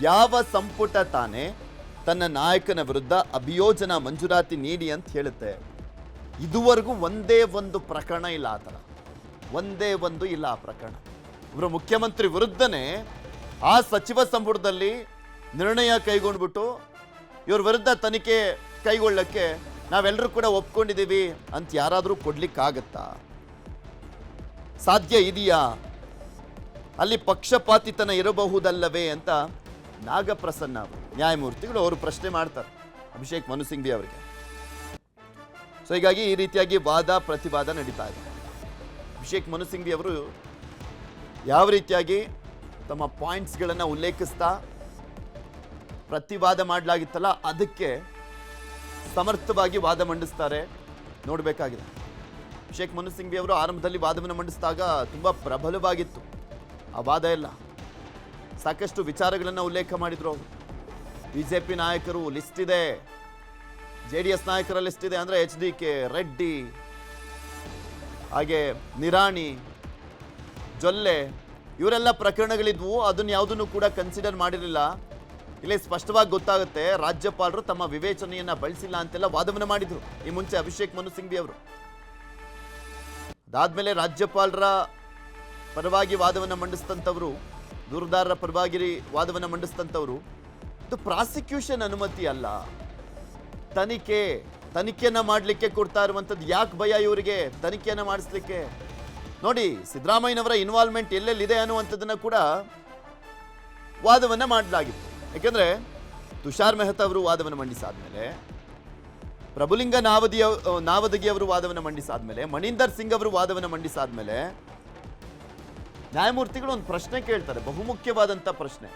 ಯಾವ ಸಂಪುಟ ತಾನೇ ತನ್ನ ನಾಯಕನ ವಿರುದ್ಧ ಅಭಿಯೋಜನಾ ಮಂಜೂರಾತಿ ನೀಡಿ ಅಂತ ಹೇಳುತ್ತೆ. ಇದುವರೆಗೂ ಒಂದೇ ಒಂದು ಪ್ರಕರಣ ಇಲ್ಲ ಆ ಥರ. ಒಂದೇ ಒಂದು ಇಲ್ಲ ಆ ಪ್ರಕರಣ. ಇವರು ಮುಖ್ಯಮಂತ್ರಿ ವಿರುದ್ಧನೇ ಆ ಸಚಿವ ಸಂಪುಟದಲ್ಲಿ ನಿರ್ಣಯ ಕೈಗೊಂಡ್ಬಿಟ್ಟು ಇವ್ರ ವಿರುದ್ಧ ತನಿಖೆ ಕೈಗೊಳ್ಳಕ್ಕೆ ನಾವೆಲ್ಲರೂ ಕೂಡ ಒಪ್ಕೊಂಡಿದ್ದೀವಿ ಅಂತ ಯಾರಾದರೂ ಕೊಡ್ಲಿಕ್ಕಾಗತ್ತಾ? ಸಾಧ್ಯ ಇದೆಯಾ? ಅಲ್ಲಿ ಪಕ್ಷಪಾತಿತನ ಇರಬಹುದಲ್ಲವೇ ಅಂತ ನಾಗಪ್ರಸನ್ನ ಅವರು, ನ್ಯಾಯಮೂರ್ತಿಗಳು ಅವರು ಪ್ರಶ್ನೆ ಮಾಡ್ತಾರೆ ಅಭಿಷೇಕ್ ಮನು ಸಿಂಘ್ವಿ ಅವರಿಗೆ. ಸೊ ಹೀಗಾಗಿ ಈ ರೀತಿಯಾಗಿ ವಾದ, ಪ್ರತಿವಾದ ನಡೀತಾ ಇದೆ. ಅಭಿಷೇಕ್ ಮನು ಸಿಂಘ್ವಿ ಅವರು ಯಾವ ರೀತಿಯಾಗಿ ತಮ್ಮ ಪಾಯಿಂಟ್ಸ್ಗಳನ್ನು ಉಲ್ಲೇಖಿಸ್ತಾ ಪ್ರತಿವಾದ ಮಾಡಲಾಗಿತ್ತಲ್ಲ ಅದಕ್ಕೆ ಸಮರ್ಥವಾಗಿ ವಾದ ಮಂಡಿಸ್ತಾರೆ ನೋಡಬೇಕಾಗಿದೆ. ಅಭಿಷೇಕ್ ಮನು ಸಿಂಘ್ವಿ ಅವರು ಆರಂಭದಲ್ಲಿ ವಾದವನ್ನು ಮಂಡಿಸಿದಾಗ ತುಂಬ ಪ್ರಬಲವಾಗಿತ್ತು. ಆ ವಾದ ಎಲ್ಲ ಸಾಕಷ್ಟು ವಿಚಾರಗಳನ್ನು ಉಲ್ಲೇಖ ಮಾಡಿದ್ರು ಬಿ ಜೆ ಪಿ ನಾಯಕರು ಲಿಸ್ಟ್ ಇದೆ. ಜೆ ಡಿ ಎಸ್ ನಾಯಕರ ಲಿಸ್ಟ್ ಇದೆ ಅಂದರೆ ಎಚ್ ಡಿ ಕೆ ರೆಡ್ಡಿ ಹಾಗೆ ನಿರಾಣಿ, ಜೊಲ್ಲೆ, ಇವರೆಲ್ಲ ಪ್ರಕರಣಗಳಿದ್ವು. ಅದನ್ನ ಯಾವುದನ್ನು ಕೂಡ ಕನ್ಸಿಡರ್ ಮಾಡಿರಲಿಲ್ಲ. ಇಲ್ಲಿ ಸ್ಪಷ್ಟವಾಗಿ ಗೊತ್ತಾಗುತ್ತೆ, ರಾಜ್ಯಪಾಲರು ತಮ್ಮ ವಿವೇಚನೆಯನ್ನ ಬಳಸಿಲ್ಲ ಅಂತೆಲ್ಲ ವಾದವನ್ನು ಮಾಡಿದ್ರು. ಈ ಮುಂಚೆ ಅಭಿಷೇಕ್ ಮನು ಸಿಂಘ್ವಿ ಅವರು. ಅದಾದ್ಮೇಲೆ ರಾಜ್ಯಪಾಲರ ಪರವಾಗಿ ವಾದವನ್ನು ಮಂಡಿಸ್ತಂಥವ್ರು ದೂರದಾರರ ಪರವಾಗಿ ವಾದವನ್ನು ಮಂಡಿಸಿದಂಥವ್ರು. ಇದು ಪ್ರಾಸಿಕ್ಯೂಷನ್ ಅನುಮತಿ ಅಲ್ಲ. ತನಿಖೆ, ತನಿಖೆಯನ್ನು ಮಾಡಲಿಕ್ಕೆ ಕೊಡ್ತಾ ಇರುವಂಥದ್ದು ಯಾಕೆ ಭಯ ಇವರಿಗೆ? ತನಿಖೆಯನ್ನು ಮಾಡಿಸ್ಲಿಕ್ಕೆ. ನೋಡಿ, ಸಿದ್ದರಾಮಯ್ಯನವರ ಇನ್ವಾಲ್ವ್ಮೆಂಟ್ ಎಲ್ಲೆಲ್ಲಿದೆ ಅನ್ನುವಂಥದ್ದನ್ನು ಕೂಡ ವಾದವನ್ನು ಮಾಡಲಾಗಿತ್ತು. ಯಾಕೆಂದರೆ ತುಷಾರ್ ಮೆಹ್ತಾ ಅವರು ವಾದವನ್ನು ಮಂಡಿಸಾದ್ಮೇಲೆ, ಪ್ರಭುಲಿಂಗ ನಾವದಿಯ, ನಾವದಗಿ ಅವರು ವಾದವನ್ನು ಮಂಡಿಸಾದ್ಮೇಲೆ, ಮಣೀಂದರ್ ಸಿಂಗ್ ಅವರು ವಾದವನ್ನು ಮಂಡಿಸಾದ್ಮೇಲೆ ನ್ಯಾಯಮೂರ್ತಿಗಳು ಒಂದು ಪ್ರಶ್ನೆ ಕೇಳ್ತಾರೆ ಬಹುಮುಖ್ಯವಾದಂಥ ಪ್ರಶ್ನೆ.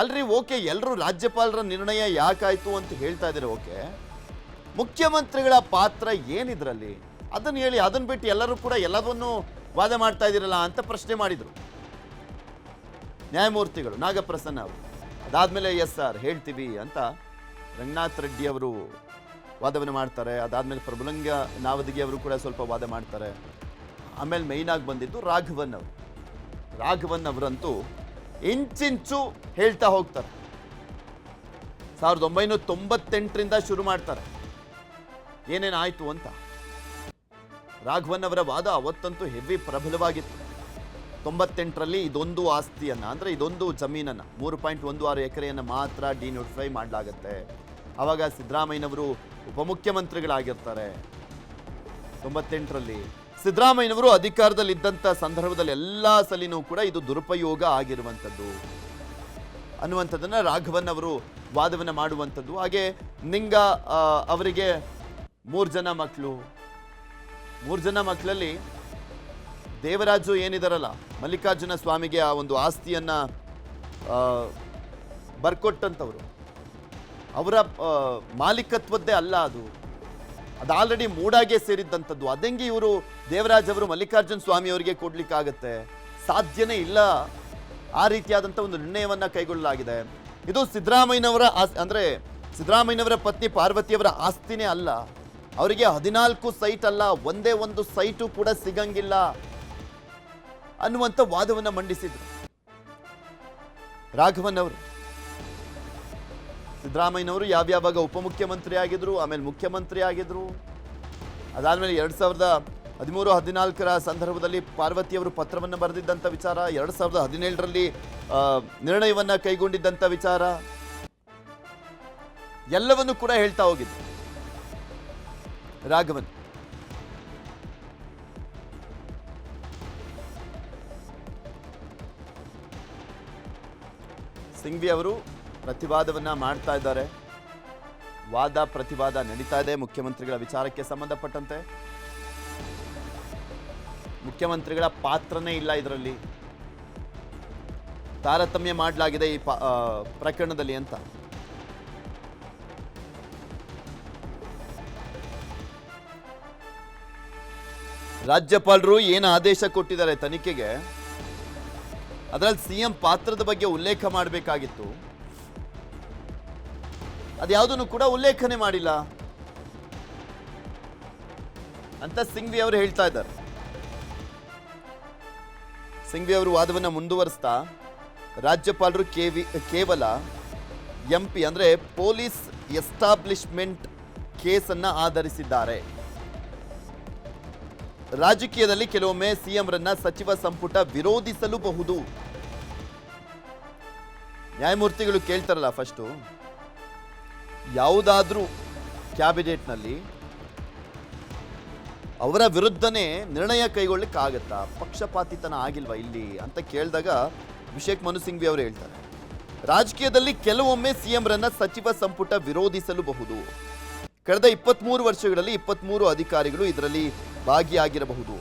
ಅಲ್ರಿ, ಓಕೆ ಎಲ್ಲರೂ ರಾಜ್ಯಪಾಲರ ನಿರ್ಣಯ ಯಾಕಾಯ್ತು ಅಂತ ಹೇಳ್ತಾ ಇದ್ದಾರೆ, ಓಕೆ. ಮುಖ್ಯಮಂತ್ರಿಗಳ ಪಾತ್ರ ಏನಿದ್ರಲ್ಲಿ? ಅದನ್ನು ಹೇಳಿ, ಅದನ್ನು ಬಿಟ್ಟು ಎಲ್ಲರೂ ಕೂಡ ಎಲ್ಲವನ್ನೂ ವಾದ ಮಾಡ್ತಾ ಇದ್ದೀರಲ್ಲ ಅಂತ ಪ್ರಶ್ನೆ ಮಾಡಿದ್ರು. ನ್ಯಾಯಮೂರ್ತಿಗಳು, ನಾಗಪ್ರಸನ್ನ ಅವರು. ಅದಾದ್ಮೇಲೆ, ಎಸ್ ಸರ್ ಹೇಳ್ತೀವಿ ಅಂತ ರಂಗನಾಥ್ ರೆಡ್ಡಿ ಅವರು ವಾದವನ್ನು ಮಾಡ್ತಾರೆ. ಅದಾದ್ಮೇಲೆ ಪ್ರಭುಲಂಗ ನಾವದಿಗೆ ಅವರು ಕೂಡ ಸ್ವಲ್ಪ ವಾದ ಮಾಡ್ತಾರೆ. ಆಮೇಲೆ ಮೈನಾಗಿ ಬಂದಿದ್ದು ರಾಘವನ್ ಅವರು. ರಾಘವನ್ ಅವರಂತೂ ಇಂಚಿಂಚು ಹೇಳ್ತಾ ಹೋಗ್ತಾರೆ. ಸಾವಿರದ ಒಂಬೈನೂರ ತೊಂಬತ್ತೆಂಟರಿಂದ ಶುರು ಮಾಡ್ತಾರೆ. ಏನೇನಾಯಿತು ಅಂತ. ರಾಘವನ್ ಅವರ ವಾದ ಅವತ್ತಂತೂ ಹೆವಿ ಪ್ರಬಲವಾಗಿತ್ತು. ತೊಂಬತ್ತೆಂಟರಲ್ಲಿ ಇದೊಂದು ಆಸ್ತಿಯನ್ನು, ಅಂದರೆ ಇದೊಂದು ಜಮೀನನ್ನು, ಮೂರು ಪಾಯಿಂಟ್ ಒಂದು ಆರು ಎಕರೆಯನ್ನು ಮಾತ್ರ ಡಿನೋಟಿಫೈ ಮಾಡಲಾಗತ್ತೆ. ಆವಾಗ ಸಿದ್ದರಾಮಯ್ಯನವರು ಉಪಮುಖ್ಯಮಂತ್ರಿಗಳಾಗಿರ್ತಾರೆ. ತೊಂಬತ್ತೆಂಟರಲ್ಲಿ ಸಿದ್ದರಾಮಯ್ಯನವರು ಅಧಿಕಾರದಲ್ಲಿದ್ದಂಥ ಸಂದರ್ಭದಲ್ಲಿ ಎಲ್ಲ ಸಲಿನೂ ಕೂಡ ಇದು ದುರುಪಯೋಗ ಆಗಿರುವಂಥದ್ದು. ಅನ್ನುವಂಥದ್ದನ್ನು ರಾಘವನ್ ಅವರು ವಾದವನ್ನು ಮಾಡುವಂಥದ್ದು. ಹಾಗೆ ನಿಂಗ ಅವರಿಗೆ ಮೂರು ಜನ ಮಕ್ಕಳು ಮೂರು ಜನ ಮಕ್ಕಳಲ್ಲಿ ದೇವರಾಜು ಏನಿದಾರಲ್ಲ, ಮಲ್ಲಿಕಾರ್ಜುನ ಸ್ವಾಮಿಗೆ ಆ ಒಂದು ಆಸ್ತಿಯನ್ನು ಬರ್ಕೊಟ್ಟಂಥವ್ರು. ಅವರ ಮಾಲೀಕತ್ವದ್ದೇ ಅಲ್ಲ ಅದು. ಅದು ಆಲ್ರೆಡಿ ಮೂಡಾಗೆ ಸೇರಿದ್ದಂಥದ್ದು. ಅದೆಂಗೆ ಇವರು ದೇವರಾಜ್ ಅವರು, ಮಲ್ಲಿಕಾರ್ಜುನ ಸ್ವಾಮಿ ಅವರಿಗೆ ಕೊಡ್ಲಿಕ್ಕಾಗತ್ತೆ? ಸಾಧ್ಯನೇ ಇಲ್ಲ. ಆ ರೀತಿಯಾದಂಥ ಒಂದು ನಿರ್ಣಯವನ್ನು ಕೈಗೊಳ್ಳಲಾಗಿದೆ. ಇದು ಸಿದ್ದರಾಮಯ್ಯನವರ ಆಸ್, ಅಂದರೆ ಸಿದ್ದರಾಮಯ್ಯನವರ ಪತ್ನಿ ಪಾರ್ವತಿಯವರ ಆಸ್ತಿನೇ ಅಲ್ಲ. ಅವರಿಗೆ ಹದಿನಾಲ್ಕು ಸೈಟ್ ಅಲ್ಲ, ಒಂದೇ ಒಂದು ಸೈಟು ಕೂಡ ಸಿಗಂಗಿಲ್ಲ ಅನ್ನುವಂಥ ವಾದವನ್ನು ಮಂಡಿಸಿದರು. ರಾಘವನ್ ಅವರು. ಸಿದ್ದರಾಮಯ್ಯನವರು ಯಾವ್ಯಾವಾಗ ಉಪಮುಖ್ಯಮಂತ್ರಿ ಆಗಿದ್ರು ಆಮೇಲೆ ಮುಖ್ಯಮಂತ್ರಿ ಆಗಿದ್ರು ಅದಾದಮೇಲೆ ಎರಡು ಸಾವಿರದ ಹದಿಮೂರು, ಹದಿನಾಲ್ಕರ ಸಂದರ್ಭದಲ್ಲಿ ಪಾರ್ವತಿಯವರು ಪತ್ರವನ್ನು ಬರೆದಿದ್ದಂಥ ವಿಚಾರ, ಎರಡು ಸಾವಿರದ ಹದಿನೇಳರಲ್ಲಿ ನಿರ್ಣಯವನ್ನ ಕೈಗೊಂಡಿದ್ದಂಥ ವಿಚಾರ. ಎಲ್ಲವನ್ನು ಕೂಡ ಹೇಳ್ತಾ ಹೋಗಿದ್ರು ರಾಘವನ್. ಸಿಂಘ್ವಿ ಅವರು ಪ್ರತಿವಾದವನ್ನ ಮಾಡ್ತಾ ಇದ್ದಾರೆ. ವಾದ, ಪ್ರತಿವಾದ ನಡೀತಾ ಇದೆ. ಮುಖ್ಯಮಂತ್ರಿಗಳ ವಿಚಾರಕ್ಕೆ ಸಂಬಂಧಪಟ್ಟಂತೆ. ಮುಖ್ಯಮಂತ್ರಿಗಳ ಪಾತ್ರನೇ ಇಲ್ಲ ಇದರಲ್ಲಿ. ತಾರತಮ್ಯ ಮಾಡಲಾಗಿದೆ ಈ ಪ್ರಕರಣದಲ್ಲಿ ಅಂತ. ರಾಜ್ಯಪಾಲರು ಏನು ಆದೇಶ ಕೊಟ್ಟಿದ್ದಾರೆ ತನಿಖೆಗೆ? ಅದರಲ್ಲಿ ಸಿಎಂ ಪಾತ್ರದ ಬಗ್ಗೆ ಉಲ್ಲೇಖ ಮಾಡಬೇಕಾಗಿತ್ತು. ಅದ್ಯಾವುದನ್ನು ಕೂಡ ಉಲ್ಲೇಖನೆ ಮಾಡಿಲ್ಲ. ಅಂತ ಸಿಂಗ್ವಿ ಅವರು ಹೇಳ್ತಾ ಇದ್ದಾರೆ. ಸಿಂಗ್ವಿ ಅವರು ವಾದವನ್ನು ಮುಂದುವರಿಸ್ತಾ, ರಾಜ್ಯಪಾಲರು ಕೇವಿ, ಕೇವಲ ಎಂ ಪಿ ಅಂದರೆ ಪೊಲೀಸ್ ಎಸ್ಟಾಬ್ಲಿಷ್ಮೆಂಟ್ ಕೇಸನ್ನು ಆಧರಿಸಿದ್ದಾರೆ. ರಾಜಕೀಯದಲ್ಲಿ ಕೆಲವೊಮ್ಮೆ ಸಿಎಂರನ್ನ ಸಚಿವ ಸಂಪುಟ ವಿರೋಧಿಸಲೂಬಹುದು. ನ್ಯಾಯಮೂರ್ತಿಗಳು ಕೇಳ್ತಾರಲ್ಲ ಫಸ್ಟು. ಯಾವುದಾದ್ರೂ ಕ್ಯಾಬಿನೆಟ್ನಲ್ಲಿ ಅವರ ವಿರುದ್ಧನೇ ನಿರ್ಣಯ ಕೈಗೊಳ್ಳಕ್ಕಾಗತ್ತಾ? ಪಕ್ಷಪಾತಿತನ ಆಗಿಲ್ವಾ ಇಲ್ಲಿ? ಅಂತ ಕೇಳಿದಾಗ ಅಭಿಷೇಕ್ ಮನು ಸಿಂಘ್ವಿ ಅವರು ಹೇಳ್ತಾರೆ. ರಾಜಕೀಯದಲ್ಲಿ ಕೆಲವೊಮ್ಮೆ ಸಿಎಂರನ್ನ ಸಚಿವ ಸಂಪುಟ ವಿರೋಧಿಸಲುಬಹುದು. ಕಳೆದ ಇಪ್ಪತ್ತ್ಮೂರು ವರ್ಷಗಳಲ್ಲಿ ಇಪ್ಪತ್ತ್ಮೂರು ಅಧಿಕಾರಿಗಳು ಇದರಲ್ಲಿ ಭಾಗಿಯಾಗಿರಬಹುದು.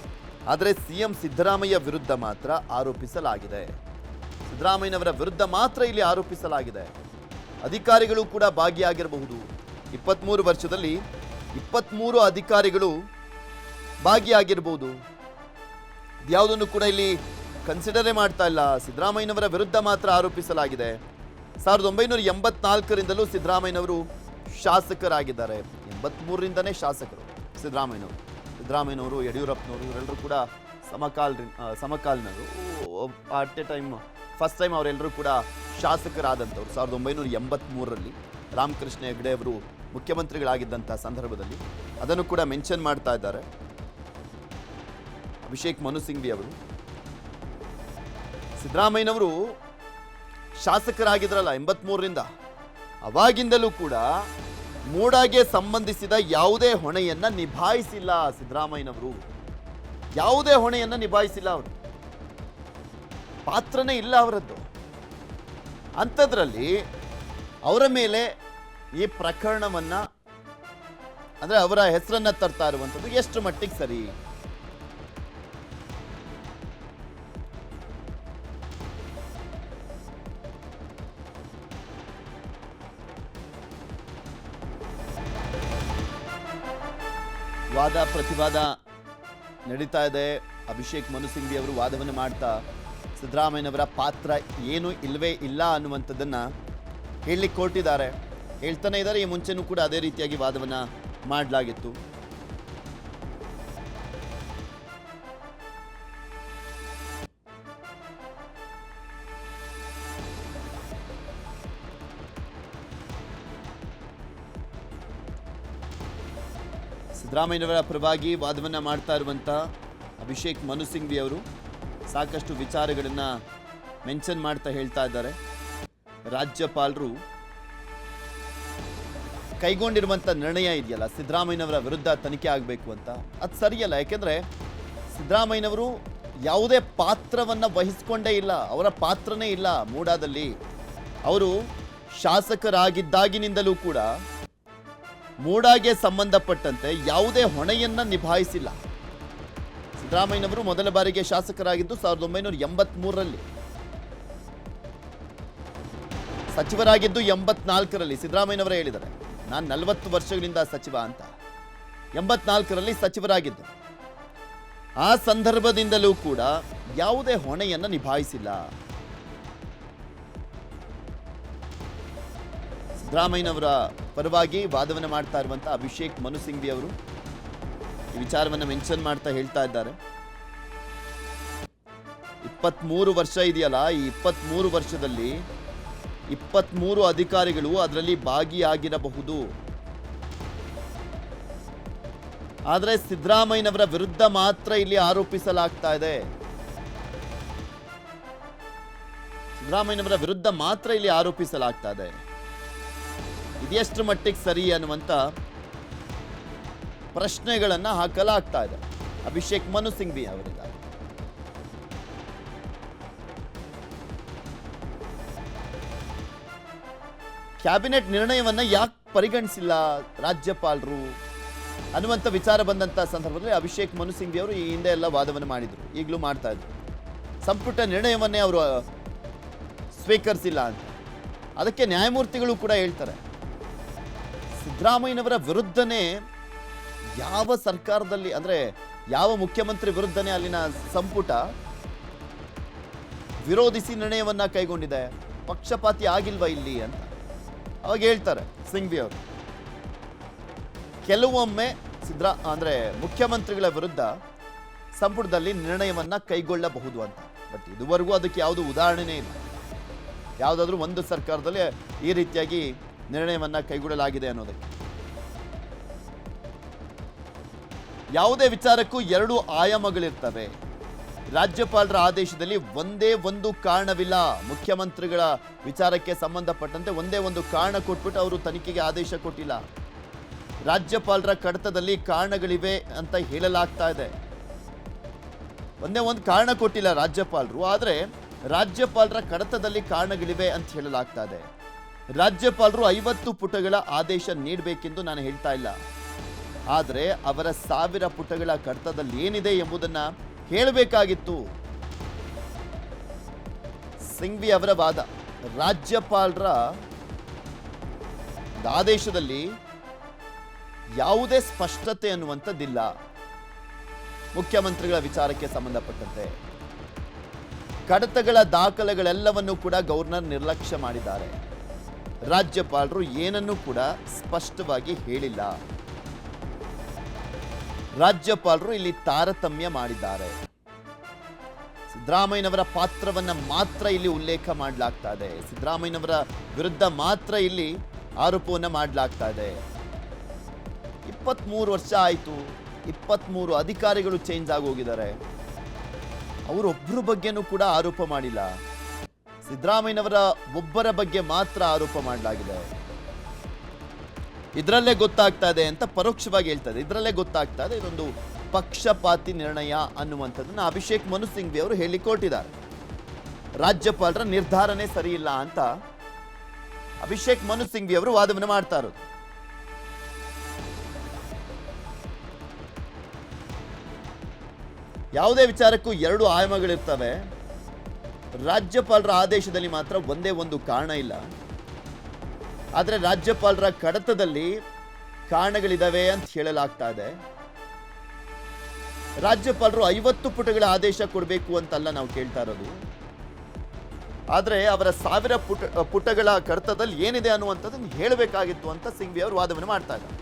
ಆದರೆ ಸಿಎಂ ಸಿದ್ದರಾಮಯ್ಯ ವಿರುದ್ಧ ಮಾತ್ರ ಆರೋಪಿಸಲಾಗಿದೆ. ಸಿದ್ದರಾಮಯ್ಯನವರ ವಿರುದ್ಧ ಮಾತ್ರ ಇಲ್ಲಿ ಆರೋಪಿಸಲಾಗಿದೆ. ಅಧಿಕಾರಿಗಳು ಕೂಡ ಭಾಗಿಯಾಗಿರಬಹುದು. ಇಪ್ಪತ್ತ್ಮೂರು ವರ್ಷದಲ್ಲಿ ಇಪ್ಪತ್ಮೂರು ಅಧಿಕಾರಿಗಳು ಭಾಗಿಯಾಗಿರ್ಬೋದು ಯಾವುದನ್ನು ಕೂಡ ಇಲ್ಲಿ ಕನ್ಸಿಡರೇ ಮಾಡ್ತಾ ಇಲ್ಲ. ಸಿದ್ದರಾಮಯ್ಯನವರ ವಿರುದ್ಧ ಮಾತ್ರ ಆರೋಪಿಸಲಾಗಿದೆ. ಸಾವಿರದ ಒಂಬೈನೂರ ಎಂಬತ್ನಾಲ್ಕರಿಂದಲೂ ಸಿದ್ದರಾಮಯ್ಯನವರು ಶಾಸಕರಾಗಿದ್ದಾರೆ. ಎಂಬತ್ತ್ಮೂರರಿಂದನೇ ಶಾಸಕರು ಸಿದ್ದರಾಮಯ್ಯನವರು. ಸಿದ್ದರಾಮಯ್ಯನವರು, ಯಡಿಯೂರಪ್ಪನವರು, ಇವರೆಲ್ಲರೂ ಕೂಡ ಸಮಕಾಲ ಸಮಕಾಲಿನವರು at a time, first time ಅವರೆಲ್ಲರೂ ಕೂಡ ಶಾಸಕರಾದಂಥವ್ರು ಸಾವಿರದ ಒಂಬೈನೂರ ಎಂಬತ್ಮೂರರಲ್ಲಿ ರಾಮಕೃಷ್ಣ ಹೆಗಡೆ ಅವರು ಮುಖ್ಯಮಂತ್ರಿಗಳಾಗಿದ್ದಂಥ ಸಂದರ್ಭದಲ್ಲಿ ಅದನ್ನು ಕೂಡ ಮೆನ್ಷನ್ ಮಾಡ್ತಾ ಇದ್ದಾರೆ. ಅಭಿಷೇಕ್ ಮನು ಸಿಂಘ್ವಿ ಅವರು. ಸಿದ್ದರಾಮಯ್ಯನವರು ಶಾಸಕರಾಗಿದ್ರಲ್ಲ ಎಂಬತ್ಮೂರರಿಂದ. ಅವಾಗಿಂದಲೂ ಕೂಡ ಮೂಡಾಗೆ ಸಂಬಂಧಿಸಿದ ಯಾವುದೇ ಹೊಣೆಯನ್ನ ನಿಭಾಯಿಸಿಲ್ಲ ಸಿದ್ದರಾಮಯ್ಯನವರು. ಯಾವುದೇ ಹೊಣೆಯನ್ನ ನಿಭಾಯಿಸಿಲ್ಲ ಅವರು. ಪಾತ್ರನೇ ಇಲ್ಲ ಅವರದ್ದು. ಅಂಥದ್ರಲ್ಲಿ ಅವರ ಮೇಲೆ ಈ ಪ್ರಕರಣವನ್ನು, ಅಂದರೆ ಅವರ ಹೆಸರನ್ನು ತರ್ತಾ ಇರುವಂಥದ್ದು ಎಷ್ಟು ಮಟ್ಟಿಗೆ ಸರಿ? ವಾದ ಪ್ರತಿವಾದ ನಡೀತಾ ಇದೆ. ಅಭಿಷೇಕ್ ಮನು ಅವರು ವಾದವನ್ನು ಮಾಡ್ತಾ ಸಿದ್ದರಾಮಯ್ಯನವರ ಪಾತ್ರ ಏನು ಇಲ್ಲವೇ ಇಲ್ಲ ಅನ್ನುವಂಥದ್ದನ್ನು ಹೇಳಲಿಕ್ಕೆ ಕೊಟ್ಟಿದ್ದಾರೆ. ಹೇಳ್ತಾನೆ ಇದ್ದಾರೆ, ಈ ಮುಂಚೆನೂ ಕೂಡ ಅದೇ ರೀತಿಯಾಗಿ ವಾದವನ್ನ ಮಾಡಲಾಗಿತ್ತು. ಸಿದ್ದರಾಮಯ್ಯನವರ ಪರವಾಗಿ ವಾದವನ್ನ ಮಾಡ್ತಾ ಇರುವಂಥ ಅಭಿಷೇಕ್ ಮನು ಸಿಂಘ್ವಿ ಅವರು ಸಾಕಷ್ಟು ವಿಚಾರಗಳನ್ನು ಮೆನ್ಷನ್ ಮಾಡ್ತಾ ಹೇಳ್ತಾ ಇದ್ದಾರೆ. ರಾಜ್ಯಪಾಲರು ಕೈಗೊಂಡಿರುವಂಥ ನಿರ್ಣಯ ಇದೆಯಲ್ಲ, ಸಿದ್ದರಾಮಯ್ಯನವರ ವಿರುದ್ಧ ತನಿಖೆ ಆಗಬೇಕು ಅಂತ. ಅದು ಸರಿಯಲ್ಲ, ಯಾಕೆಂದರೆ ಸಿದ್ದರಾಮಯ್ಯನವರು ಯಾವುದೇ ಪಾತ್ರವನ್ನ ವಹಿಸ್ಕೊಂಡೇ ಇಲ್ಲ, ಅವರ ಪಾತ್ರನೇ ಇಲ್ಲ ಮೂಡಾದಲ್ಲಿ. ಅವರು ಶಾಸಕರಾಗಿದ್ದಾಗಿನಿಂದಲೂ ಕೂಡ ಮೂಡಾಗೆ ಸಂಬಂಧಪಟ್ಟಂತೆ ಯಾವುದೇ ಹೊಣೆಯನ್ನ ನಿಭಾಯಿಸಿಲ್ಲ. ಸಿದ್ದರಾಮಯ್ಯನವರು ಮೊದಲ ಬಾರಿಗೆ ಶಾಸಕರಾಗಿದ್ದು ಸಾವಿರದ ಒಂಬೈನೂರ ಎಂಬತ್ಮೂರರಲ್ಲಿ. ಸಚಿವರಾಗಿದ್ದು ಎಂಬತ್ನಾಲ್ಕರಲ್ಲಿ, ಸಿದ್ದರಾಮಯ್ಯನವರೇ ಹೇಳಿದ್ದಾರೆ. ನಾನು ನಲವತ್ತು ವರ್ಷಗಳಿಂದ ಸಚಿವ ಅಂತ. ಎಂಬತ್ನಾಲ್ಕರಲ್ಲಿ ಸಚಿವರಾಗಿದ್ದು. ಆ ಸಂದರ್ಭದಿಂದಲೂ ಕೂಡ ಯಾವುದೇ ಹೊಣೆಯನ್ನ ನಿಭಾಯಿಸಿಲ್ಲ. ಸಿದ್ದರಾಮಯ್ಯನವರ ಪರವಾಗಿ ವಾದವನ್ನು ಮಾಡ್ತಾ ಇರುವಂತಹ ಅಭಿಷೇಕ್ ಮನು ಅವರು ವಿಚಾರವನ್ನು ಮೆನ್ಷನ್ ಮಾಡ್ತಾ ಹೇಳ್ತಾ ಇದ್ದಾರೆ. ಇಪ್ಪತ್ಮೂರು ವರ್ಷ ಇದೆಯಲ್ಲ, ಈ ಇಪ್ಪತ್ತ್ಮೂರು ವರ್ಷದಲ್ಲಿ ಇಪ್ಪತ್ತ್ಮೂರು ಅಧಿಕಾರಿಗಳು ಅದರಲ್ಲಿ ಭಾಗಿಯಾಗಿರಬಹುದು. ಆದರೆ ಸಿದ್ದರಾಮಯ್ಯನವರ ವಿರುದ್ಧ ಮಾತ್ರ ಇಲ್ಲಿ ಆರೋಪಿಸಲಾಗ್ತಾ ಇದೆ. ಸಿದ್ದರಾಮಯ್ಯನವರ ವಿರುದ್ಧ ಮಾತ್ರ ಇಲ್ಲಿ ಆರೋಪಿಸಲಾಗ್ತಾ ಇದೆ. ಇದೆಷ್ಟು ಮಟ್ಟಿಗೆ ಸರಿ ಅನ್ನುವಂಥ ಪ್ರಶ್ನೆಗಳನ್ನ ಹಾಕಲಾಗ್ತಾ ಇದೆ. ಅಭಿಷೇಕ್ ಮನು ಸಿಂಘ್ವಿ ಅವರಿಂದ ಕ್ಯಾಬಿನೆಟ್ ನಿರ್ಣಯವನ್ನ ಯಾಕೆ ಪರಿಗಣಿಸಿಲ್ಲ ರಾಜ್ಯಪಾಲರು? ಅನ್ನುವಂಥ ವಿಚಾರ ಬಂದಂಥ ಸಂದರ್ಭದಲ್ಲಿ ಅಭಿಷೇಕ್ ಮನು ಸಿಂಘ್ವಿ ಅವರು ಈ ಹಿಂದೆ ಎಲ್ಲ ವಾದವನ್ನು ಮಾಡಿದ್ರು. ಈಗಲೂ ಮಾಡ್ತಾ ಇದ್ರು. ಸಂಪುಟ ನಿರ್ಣಯವನ್ನೇ ಅವರು ಸ್ವೀಕರಿಸಿಲ್ಲ ಅಂತ. ಅದಕ್ಕೆ ನ್ಯಾಯಮೂರ್ತಿಗಳು ಕೂಡ ಹೇಳ್ತಾರೆ. ಸಿದ್ದರಾಮಯ್ಯನವರ ವಿರುದ್ಧನೇ ಯಾವ ಸರ್ಕಾರದಲ್ಲಿ, ಅಂದ್ರೆ ಯಾವ ಮುಖ್ಯಮಂತ್ರಿ ವಿರುದ್ಧನೇ ಅಲ್ಲಿನ ಸಂಪುಟ ವಿರೋಧಿಸಿ ನಿರ್ಣಯವನ್ನ ಕೈಗೊಂಡಿದೆ? ಪಕ್ಷಪಾತಿ ಆಗಿಲ್ವಾ ಇಲ್ಲಿ ಅಂತ? ಅವಾಗ ಹೇಳ್ತಾರೆ ಸಿಂಘ್ವಿ ಅವರು. ಕೆಲವೊಮ್ಮೆ ಸಿದ್ರಾ, ಅಂದ್ರೆ ಮುಖ್ಯಮಂತ್ರಿಗಳ ವಿರುದ್ಧ ಸಂಪುಟದಲ್ಲಿ ನಿರ್ಣಯವನ್ನ ಕೈಗೊಳ್ಳಬಹುದು ಅಂತ. ಬಟ್ ಇದುವರೆಗೂ ಅದಕ್ಕೆ ಯಾವುದು ಉದಾಹರಣೆನೇ ಇಲ್ಲ. ಯಾವುದಾದ್ರೂ ಒಂದು ಸರ್ಕಾರದಲ್ಲಿ ಈ ರೀತಿಯಾಗಿ ನಿರ್ಣಯವನ್ನು ಕೈಗೊಳ್ಳಲಾಗಿದೆ ಅನ್ನೋದಕ್ಕೆ. ಯಾವುದೇ ವಿಚಾರಕ್ಕೂ ಎರಡು ಆಯಾಮಗಳಿರ್ತವೆ. ರಾಜ್ಯಪಾಲರ ಆದೇಶದಲ್ಲಿ ಒಂದೇ ಒಂದು ಕಾರಣವಿಲ್ಲ. ಮುಖ್ಯಮಂತ್ರಿಗಳ ವಿಚಾರಕ್ಕೆ ಸಂಬಂಧಪಟ್ಟಂತೆ ಒಂದೇ ಒಂದು ಕಾರಣ ಕೊಟ್ಬಿಟ್ಟು ಅವರು ತನಿಖೆಗೆ ಆದೇಶ ಕೊಟ್ಟಿಲ್ಲ. ರಾಜ್ಯಪಾಲರ ಕಡತದಲ್ಲಿ ಕಾರಣಗಳಿವೆ ಅಂತ ಹೇಳಲಾಗ್ತಾ ಇದೆ. ಒಂದೇ ಒಂದು ಕಾರಣ ಕೊಟ್ಟಿಲ್ಲ ರಾಜ್ಯಪಾಲರು, ಆದರೆ ರಾಜ್ಯಪಾಲರ ಕಡತದಲ್ಲಿ ಕಾರಣಗಳಿವೆ ಅಂತ ಹೇಳಲಾಗ್ತಾ ಇದೆ. ರಾಜ್ಯಪಾಲರು ಐವತ್ತು ಪುಟಗಳ ಆದೇಶ ನೀಡಬೇಕೆಂದು ನಾನು ಹೇಳ್ತಾ ಇಲ್ಲ. ಆದರೆ ಅವರ ಸಾವಿರ ಪುಟಗಳ ಕಡತದಲ್ಲಿ ಏನಿದೆ ಎಂಬುದನ್ನ ಹೇಳಬೇಕಾಗಿತ್ತು ಸಿಂಘ್ವಿ ಅವರ ವಾದ, ರಾಜ್ಯಪಾಲರ ಆದೇಶದಲ್ಲಿ ಯಾವುದೇ ಸ್ಪಷ್ಟತೆ ಅನ್ನುವಂಥದ್ದಿಲ್ಲ. ಮುಖ್ಯಮಂತ್ರಿಗಳ ವಿಚಾರಕ್ಕೆ ಸಂಬಂಧಪಟ್ಟಂತೆ. ಕಡತಗಳ ದಾಖಲೆಗಳೆಲ್ಲವನ್ನೂ ಕೂಡ ಗವರ್ನರ್ ನಿರ್ಲಕ್ಷ್ಯ ಮಾಡಿದ್ದಾರೆ. ರಾಜ್ಯಪಾಲರು ಏನನ್ನೂ ಕೂಡ ಸ್ಪಷ್ಟವಾಗಿ ಹೇಳಿಲ್ಲ. ರಾಜ್ಯಪಾಲರು ಇಲ್ಲಿ ತಾರತಮ್ಯ ಮಾಡಿದ್ದಾರೆ. ಸಿದ್ದರಾಮಯ್ಯನವರ ಪಾತ್ರವನ್ನ ಮಾತ್ರ ಇಲ್ಲಿ ಉಲ್ಲೇಖ ಮಾಡಲಾಗ್ತಾ ಇದೆ. ಸಿದ್ದರಾಮಯ್ಯನವರ ವಿರುದ್ಧ ಮಾತ್ರ ಇಲ್ಲಿ ಆರೋಪವನ್ನ ಮಾಡಲಾಗ್ತಾ ಇದೆ. ಇಪ್ಪತ್ತ್ಮೂರು ವರ್ಷ ಆಯಿತು. ಇಪ್ಪತ್ತ್ಮೂರು ಅಧಿಕಾರಿಗಳು ಚೇಂಜ್ ಆಗೋಗಿದ್ದಾರೆ ಅವರೊಬ್ಬರ ಬಗ್ಗೆನೂ ಕೂಡ ಆರೋಪ ಮಾಡಿಲ್ಲ. ಸಿದ್ದರಾಮಯ್ಯನವರ ಒಬ್ಬರ ಬಗ್ಗೆ ಮಾತ್ರ ಆರೋಪ ಮಾಡಲಾಗಿದೆ. ಇದರಲ್ಲೇ ಗೊತ್ತಾಗ್ತಾ ಇದೆ ಅಂತ ಪರೋಕ್ಷವಾಗಿ ಹೇಳ್ತಾರೆ. ಇದರಲ್ಲೇ ಗೊತ್ತಾಗ್ತಾ ಇದೆ ಇದೊಂದು ಪಕ್ಷಪಾತಿ ನಿರ್ಣಯ ಅನ್ನುವಂಥದ್ದನ್ನ ಅಭಿಷೇಕ್ ಮನು ಸಿಂಘ್ವಿ ಅವರು ಹೇಳಿಕೊಟ್ಟಿದ್ದಾರೆ ರಾಜ್ಯಪಾಲರ ನಿರ್ಧಾರನೇ ಸರಿಯಿಲ್ಲ ಅಂತ ಅಭಿಷೇಕ್ ಮನು ಸಿಂಘ್ವಿ ಅವರು ವಾದವನ್ನು ಮಾಡ್ತಾ ಇರೋದು. ಯಾವುದೇ ವಿಚಾರಕ್ಕೂ ಎರಡು ಆಯಾಮಗಳಿರ್ತವೆ. ರಾಜ್ಯಪಾಲರ ಆದೇಶದಲ್ಲಿ ಮಾತ್ರ ಒಂದೇ ಒಂದು ಕಾರಣ ಇಲ್ಲ. ಆದರೆ ರಾಜ್ಯಪಾಲರ ಕಡತದಲ್ಲಿ ಕಾರಣಗಳಿದಾವೆ ಅಂತ ಹೇಳಲಾಗ್ತಾ ಇದೆ. ರಾಜ್ಯಪಾಲರು ಐವತ್ತು ಪುಟಗಳ ಆದೇಶ ಕೊಡಬೇಕು ಅಂತಲ್ಲ ನಾವು ಕೇಳ್ತಾ ಇರೋದು. ಆದರೆ ಅವರ ಸಾವಿರ ಪುಟ, ಪುಟಗಳ ಕಡತದಲ್ಲಿ ಏನಿದೆ ಅನ್ನುವಂಥದ್ದನ್ನು ಹೇಳಬೇಕಾಗಿತ್ತು ಅಂತ ಸಿಂಘ್ವಿ ಅವರು ವಾದವನ್ನು ಮಾಡ್ತಾ ಇದ್ದಾರೆ.